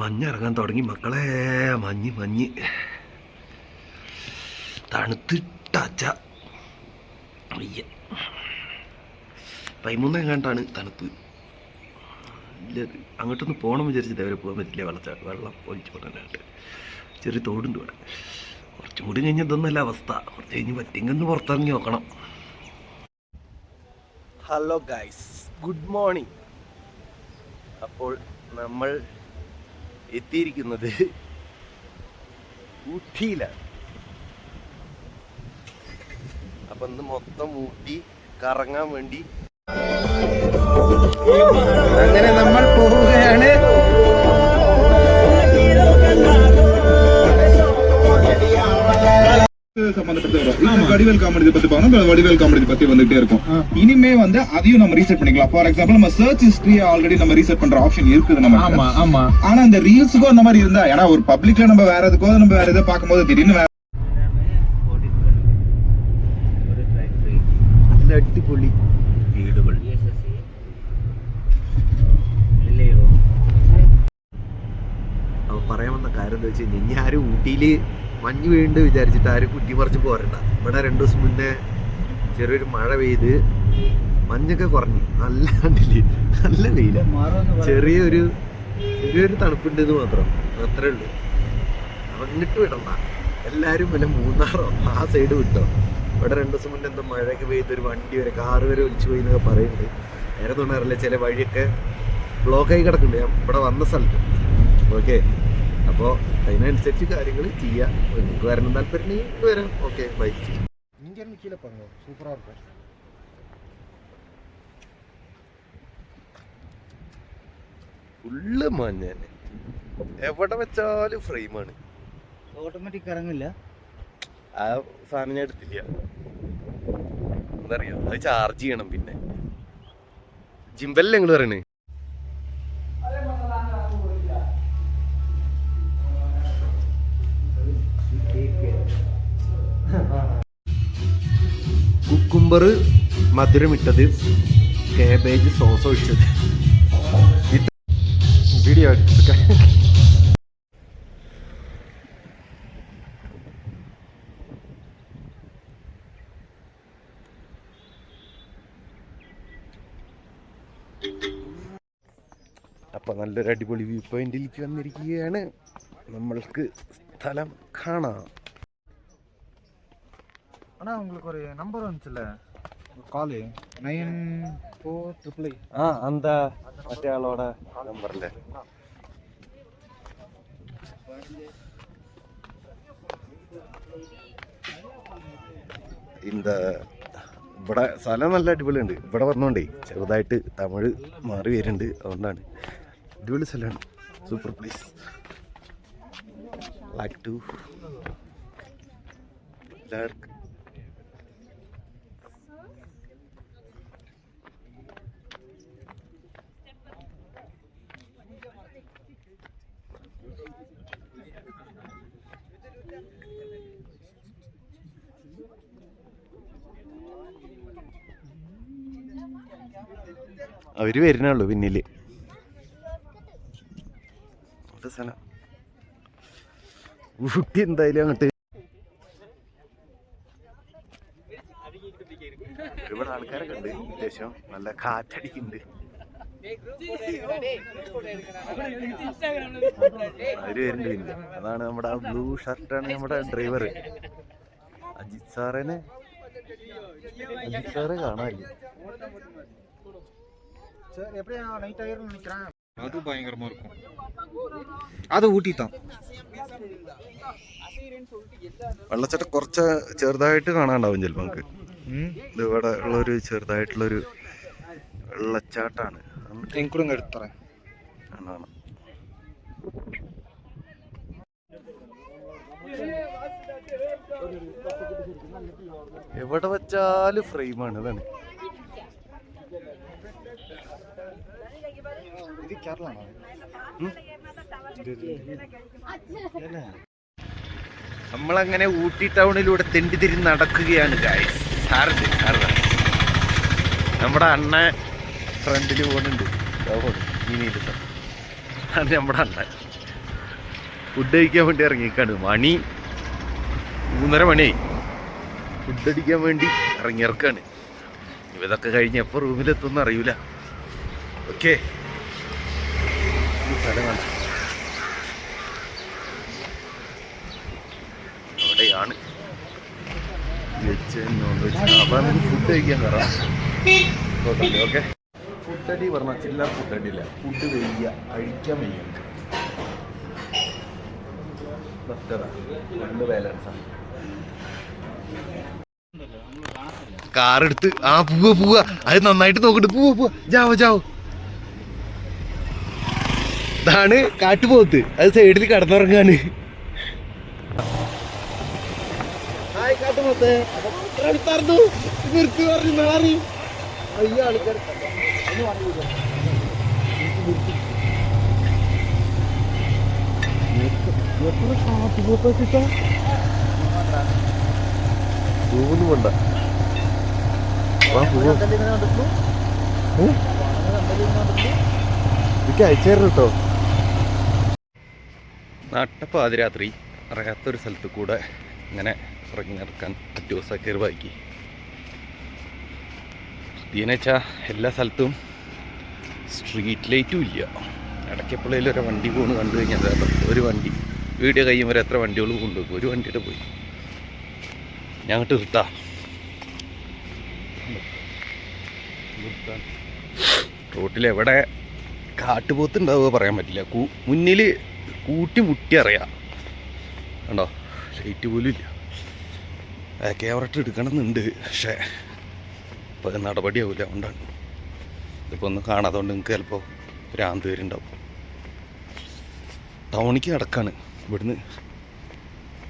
മഞ്ഞിറങ്ങാൻ തുടങ്ങി. മക്കളെ മഞ്ഞ് മഞ്ഞ്. തണുത്തിട്ടച്ച അയ്യ പൈമൂന്നേ കണ്ടാണ് തണുപ്പ്. ഇല്ലത് അങ്ങോട്ടൊന്ന് പോകണം വിചാരിച്ചിട്ട് അവരെ പോകാൻ പറ്റില്ല. വെള്ളച്ചാ വെള്ളം ഒഴിച്ചു പോകാനായിട്ട് ചെറിയ തോടുണ്ട് ഇവിടെ. കുറച്ചും കൂടി കഴിഞ്ഞ് ഇതൊന്നല്ല അവസ്ഥ. കുറച്ച് കഴിഞ്ഞ് പറ്റിങ്ങൊന്ന് പുറത്തിറങ്ങി നോക്കണം. ഹലോ ഗൈസ് ഗുഡ് മോർണിംഗ് അപ്പോൾ നമ്മൾ എത്തിയിരിക്കുന്നത് ഊട്ടിയിലാണ്. അപ്പൊ ഇന്ന് മൊത്തം ഊട്ടി കറങ്ങാൻ വേണ്ടി അങ്ങനെ നമ്മൾ പോവുകയാണ്. சம்பந்தப்பட்ட இந்த வடிவேல் காமெடி பத்தி பார்த்தோம் இந்த வடிவேல் காமெடி பத்தி வந்துட்டே இருக்கும் இனிமே வந்து அதையும் நம்ம ரீசெட் பண்ணிக்கலாம் ஃபார் எக்ஸாம்பிள் நம்ம சர்ச் ஹிஸ்டரி ஆல்ரெடி நம்ம ரீசெட் பண்ற ஆப்ஷன் இருக்குது நம்ம ஆமா ஆமா ஆனா இந்த ரீல்ஸுக்கும் அந்த மாதிரி இருந்தா ஏன்னா ஒரு பப்ளிக்ல நம்ம வேற எதுக்கோ நம்ம வேற எதை பார்க்கும்போது திடீர்னு வேற നല്ല അടിപൊളി വീടുകൾ അപ്പൊ പറയാൻ വന്ന കാര്യം എന്താ വെച്ച് കഴിഞ്ഞാൽ ഇനി ആരും ഊട്ടിയിൽ മഞ്ഞ് വീണ്ട് വിചാരിച്ചിട്ട് ആരും കുറ്റി പറിച്ച് പോരണ്ട. ഇവിടെ രണ്ടു ദിവസം മുന്നേ ചെറിയൊരു മഴ പെയ്ത് മഞ്ഞൊക്കെ കുറഞ്ഞു. നല്ല കണ്ടില്ലേ? നല്ല വെയില. ചെറിയൊരു ചെറിയൊരു തണുപ്പുണ്ടെന്ന് മാത്രം. അത്രേ ഉള്ളൂ. അങ്ങോട്ട് വിടണ്ട. എല്ലാവരും വല്ല മൂന്നാറോ ആ സൈഡ് വിട്ടോ. ഇവിടെ രണ്ടു ദിവസം മുന്നേ എന്താ മഴയൊക്കെ പെയ്ത് ഒരു വണ്ടി വരെ കാറ് വരെ ഒലിച്ചു പോയി എന്നൊക്കെ പറയുന്നുണ്ട്. നേരെ തോന്നാറില്ല ചില വഴിയൊക്കെ ബ്ലോക്കായി കിടക്കുന്നുണ്ട്. ഞാൻ ഇവിടെ വന്ന സ്ഥലത്ത്. ഓക്കെ അപ്പോൾ അതിനനുസരിച്ച് കാര്യങ്ങൾ ചെയ്യുക നിങ്ങൾക്ക് വരണം താല്പര്യം നിങ്ങൾക്ക് വരാം. ഓക്കെ ബൈ ഫുള്ള് മഞ്ഞ എവിടെ വെച്ചാലും ഫ്രെയിമാണ് ഓട്ടോമാറ്റിക് ഇറങ്ങില്ല. ആ സാധനം ഞാൻ എടുത്തില്ല. എന്താ അത് ചാർജ് ചെയ്യണം പിന്നെ. ജിംബല്ലേ നിങ്ങൾ പറയണേ കുക്കുംബർ മധുരമിട്ടത് കേബേജ് സോസ് ഒഴിച്ചത് വീഡിയോ എടുത്തിട്ട് അപ്പോൾ നല്ലൊരു അടിപൊളി വ്യൂ പോയിന്റിലേക്ക് വന്നിരിക്കുകയാണ്. നമ്മൾക്ക് സ്ഥലം കാണാം. ஆனா உங்களுக்கு ஒரு நம்பர் வந்துச்சுல்ல காலு நைன் ஃபோர் ட்ரிபிள் எயிட் ആ എന്താ മറ്റേ ആളോടെ നമ്പറല്ലേ എന്താ ഇവിടെ സ്ഥലം നല്ല അടിപൊളിയുണ്ട് ഇവിടെ പറഞ്ഞോണ്ടേ ചെറുതായിട്ട് തമിഴ് മാറി വരുന്നുണ്ട് അതുകൊണ്ടാണ് അടിപൊളി സ്ഥലമാണ് സൂപ്പർ പ്ലേസ് ലൈക്ക് ടു എല്ലാവർക്കും അവർ വരുന്നുള്ളൂ പിന്നിൽ. അത് സ്ഥലം. ഊട്ടി എന്തായാലും അങ്ങോട്ട്. ഒരുപാട് ആൾക്കാരൊക്കെ ഉണ്ട്. അത്യാവശ്യം നല്ല കാറ്റടിക്കുന്നുണ്ട്. അവർ വരുന്നുണ്ട് പിന്നെ. അതാണ് നമ്മുടെ ആ ബ്ലൂ ഷർട്ടാണ് നമ്മുടെ ഡ്രൈവർ അജിത് സാറേനെ. അജിത് സാറേ കാണാനില്ല? சார் எப்படி நைட் ஆயிரும் நினைக்கிறேன் அது பயங்கரமா இருக்கும் அது ஊட்டி தான் വെള്ളച്ചാട്ടം കുറച്ച് ചെറുതായിട്ട് കാണാണ്ടാവും ചിലപ്പോൾ നമുക്ക് ഇത് ഇവിടെ ഉള്ളൊരു ചെറുതായിട്ടുള്ളൊരു വെള്ളച്ചാട്ടാണ് என் கொடுங்க எடுத்து தரேன் കാണാം എവിടെ വെച്ചാലും ഫ്രെയിമാണ് അതാണ് ഇത് കേരളമാണോ. നമ്മളങ്ങനെ ഊട്ടി ടൗണിലൂടെ തെണ്ടി നടക്കുകയാണ് ഗായ്സ് സാറിന് സാറിന് നമ്മുടെ അണ്ണ ഫ്രണ്ടിൽ പോകുന്നുണ്ട് ഇനിയില്ല അത് നമ്മുടെ അണ്ണ. ഫുഡ് കഴിക്കാൻ വേണ്ടി ഇറങ്ങിയിരിക്കാണ് മണി മൂന്നര മണിയായി. ഫുഡ് അടിക്കാൻ വേണ്ടി ഇറങ്ങിയിറക്കാണ് ഇതൊക്കെ കഴിഞ്ഞ് എപ്പോൾ റൂമിലെത്തുമെന്ന് അറിയൂല. ഓക്കെ. അവിടെയാണ്. വെജ് ഫുഡ് കഴിക്കാൻ ഓക്കെ. ഫുഡ് പറഞ്ഞാൽ ചില്ലറ ഫുഡ് അടിയില്ല ഫുഡ് വയ്യ. കഴിക്കാൻ വയ്യ ബാലൻസാണ് കാറെടുത്ത്. ആ പൂവ പൂവ. അത് നന്നായിട്ട് നോക്കിട്ട്. പൂവ പൂവ. ജാവോ ജാവോ. ഇതാണ് കാട്ടുപോത്ത്. അത് സൈഡിൽ കടന്നുറങ്ങാണ്. കാട്ടുപോത്ത്. അടുത്തറന്നു നിർത്തി പറഞ്ഞു മാറി അയ്യോ ആൾക്കാർ എത്ര കാട്ടുപോത്ത കിട്ടാ സൂന്ന് വേണ്ട വാ പോവാ എനിക്ക് അയച്ചേരണം കേട്ടോ നട്ടപ്പാതിരാത്രി അറിയാത്തൊരു സ്ഥലത്ത് കൂടെ ഇങ്ങനെ ഇറങ്ങി നടക്കാൻ പറ്റുമോ സക്കീർ ബാക്കി ഇതിനെ വെച്ചാൽ എല്ലാ സ്ഥലത്തും സ്ട്രീറ്റ് ലൈറ്റും ഇല്ല. ഇടയ്ക്കെപ്പോഴേലും ഒരു വണ്ടി പോകുന്നു കണ്ടു കഴിഞ്ഞാൽ ഒരു വണ്ടി. വീഡിയോ കഴിയുമ്പോൾ വരെ എത്ര വണ്ടികൾ കൊണ്ടുപോകും? ഒരു വണ്ടിയുടെ പോയി. ഞാൻ അങ്ങോട്ട് നിർത്താം. റോട്ടിൽ എവിടെ കാട്ടുപോത്ത് ഉണ്ടാവുക പറയാൻ പറ്റില്ല. കൂ മുന്നിൽ കൂട്ടി മുട്ടി അറിയാം. കണ്ടോ? ലൈറ്റ് പോലും ഇല്ല. ക്യാമറ ഇട്ട് എടുക്കണമെന്നുണ്ട്. പക്ഷേ ഇപ്പോൾ നടപടിയാവില്ല അതുകൊണ്ടാണ്. ഇതിപ്പോൾ ഒന്ന് കാണാത്തതുകൊണ്ട് നിങ്ങൾക്ക് ചിലപ്പോൾ ഭ്രാന്ത് വരുന്നുണ്ടാവും ടൗണിക്ക് നടക്കാണ്. ഇവിടുന്ന്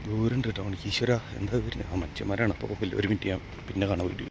ദൂരമുണ്ട് ടൗണിക്ക്. ഈശ്വര എന്താ വരുന്നത് ആ മനുഷ്യന്മാരാണ്. അപ്പോൾ ഒരു മിനിറ്റ് ഞാൻ പിന്നെ കാണാൻ